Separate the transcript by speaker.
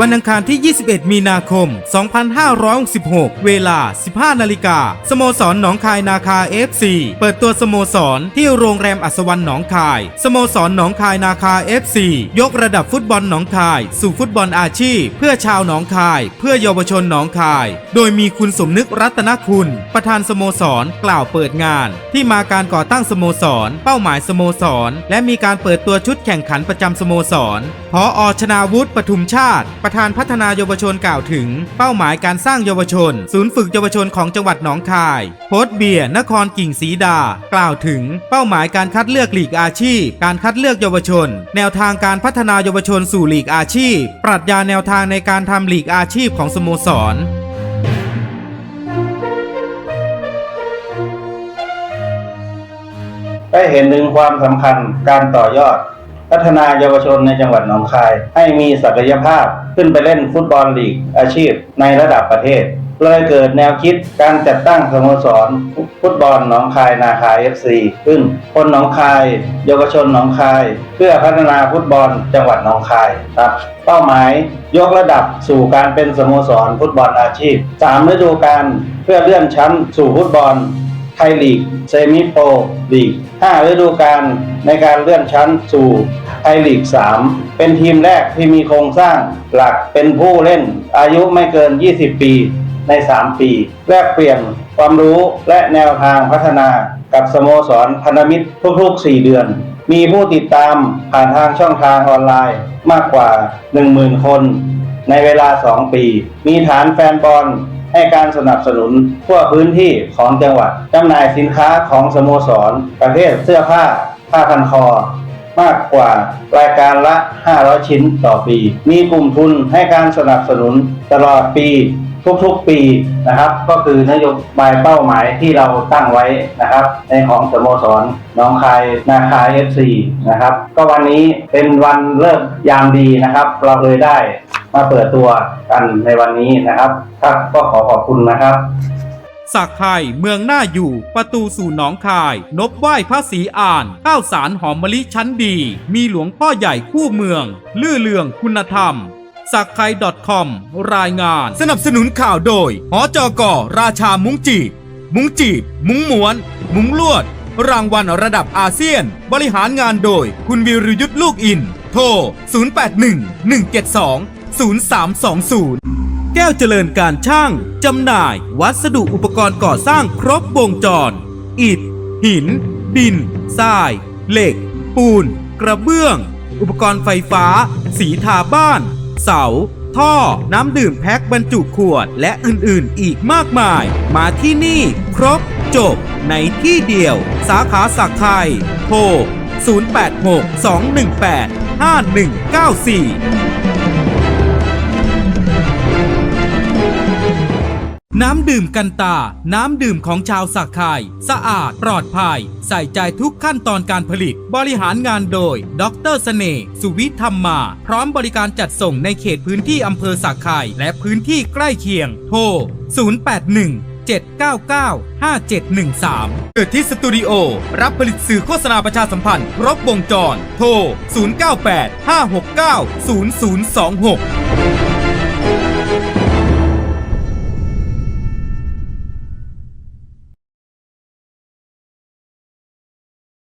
Speaker 1: วันอังคารที่ 21 มีนาคม 2566 เวลา 15 นาฬิกา สโมสรหนองคายนาคา FC เปิดตัวสโมสรที่โรงแรมอัศวรรณหนองคาย สโมสรหนองคายนาคา FC ยกระดับฟุตบอลหนองคาย สู่ฟุตบอลอาชีพ เพื่อชาวหนองคาย เพื่อเยาวชนหนองคาย โดยมีคุณสมนึกรัตนคุณ ประธานสโมสรกล่าวเปิดงาน ที่มาการก่อตั้งสโมสร เป้าหมายสโมสร และมีการเปิดตัวชุดแข่งขันประจำสโมสร พออชนาวุฒิปทุมชาติ ประธานพัฒนาเยาวชนกล่าวถึง เป้าหมายการสร้างเยาวชน ศูนย์ฝึกเยาวชนของจังหวัดหนองคาย โพสเบียร์นครกิ่งศรีดา กล่าวถึง เป้าหมายการคัดเลือกหลีกอาชีพ การคัดเลือกเยาวชน แนวทางการพัฒนาเยาวชนสู่หลีกอาชีพ ปรัชญาแนวทางในการทำหลีกอาชีพของสโมสร
Speaker 2: ได้เห็นถึงความสำคัญการต่อยอด พัฒนาเยาวชนในจังหวัดหนองคาย ให้มีศักยภาพขึ้นไปเล่นฟุตบอลลีกอาชีพในระดับประเทศเลยเกิดแนวคิดการจัดตั้งสโมสรฟุตบอลหนองคายนาคาย FC ขึ้นคนหนองคาย เยาวชนหนองคาย เพื่อพัฒนาฟุตบอลจังหวัดหนองคายครับเป้าหมายยกระดับสู่การเป็นสโมสรฟุตบอลอาชีพสามฤดูกาลเพื่อเลื่อนชั้นสู่ฟุตบอล ไทยลีกเซมิโปรลีก 5 ฤดูกาลในการเลื่อนชั้นสู่ไทยลีก 3 เป็นทีมแรกที่มีโครงสร้างหลักเป็นผู้เล่นอายุไม่เกิน 20 ปีใน 3 ปี แลกเปลี่ยนความรู้และแนวทางพัฒนากับสโมสรพันธมิตรทุกๆ 4 เดือน มีผู้ติดตามผ่านทางช่องทางออนไลน์มากกว่า 10,000 คน ในเวลา 2 ปี มีฐานแฟนบอล ให้การสนับสนุนทั่วพื้นที่ของจังหวัดจำหน่ายสินค้าของสโมสร ประเภทเสื้อผ้า ผ้าพันคอ มากกว่ารายการละ 500 ชิ้นต่อปี มีกลุ่มทุนให้การสนับสนุนตลอดปีทุกๆปีนะครับ ก็คือนโยบายเป้าหมายที่เราตั้งไว้นะครับ ในของสโมสรน้องคายนาคาย FC นะครับ ก็วันนี้เป็นวันเลิกยามดีนะครับ เราเลยได้ มาเปิดตัวกันในวันนี้นะครับครับก็ขอขอบคุณนะครับ
Speaker 1: สักไทยเมืองหน้าอยู่ ประตูสู่หนองคาย นบไหว้พระศรีอ่าน ข้าวสารหอมมะลิชั้นดี มีหลวงพ่อใหญ่คู่เมือง ลื่อเลืองคุณธรรมสักไทย .com รายงาน สนับสนุนข่าวโดยหอจอกอราชามุ้งจีบ มุ้งจีบ มุ้งม้วน มุ้งลวด รางวัลระดับอาเซียน บริหารงานโดย คุณวิรยุทธ์ลูกอิน โทร 0320 แก้วเจริญการช่าง จำหน่าย วัสดุอุปกรณ์ก่อสร้างครบวงจร อิฐ หิน ดิน ทราย เหล็ก ปูน กระเบื้อง อุปกรณ์ไฟฟ้า สีทาบ้าน เสา ท่อ น้ำดื่มแพ็คบรรจุขวด และอื่นๆ อีกมากมาย มาที่นี่ ครบ จบ ในที่เดียว สาขาสักไทยโทร 0862185194 น้ำดื่มกันตา น้ำดื่มของชาวสักไข่สะอาด ปลอดภัย ใส่ใจทุกขั้นตอนการผลิต บริหารงานโดย ดรเสน่ห์สุวิธรรมมา พร้อมบริการจัดส่งในเขตพื้นที่อำเภอสักไข่และพื้นที่ใกล้เคียง โทร 081 799 5713เกิดที่สตูดิโอ รับผลิตสื่อโฆษณาประชาสัมพันธ์ ครบวงจร โทร 098 569 0026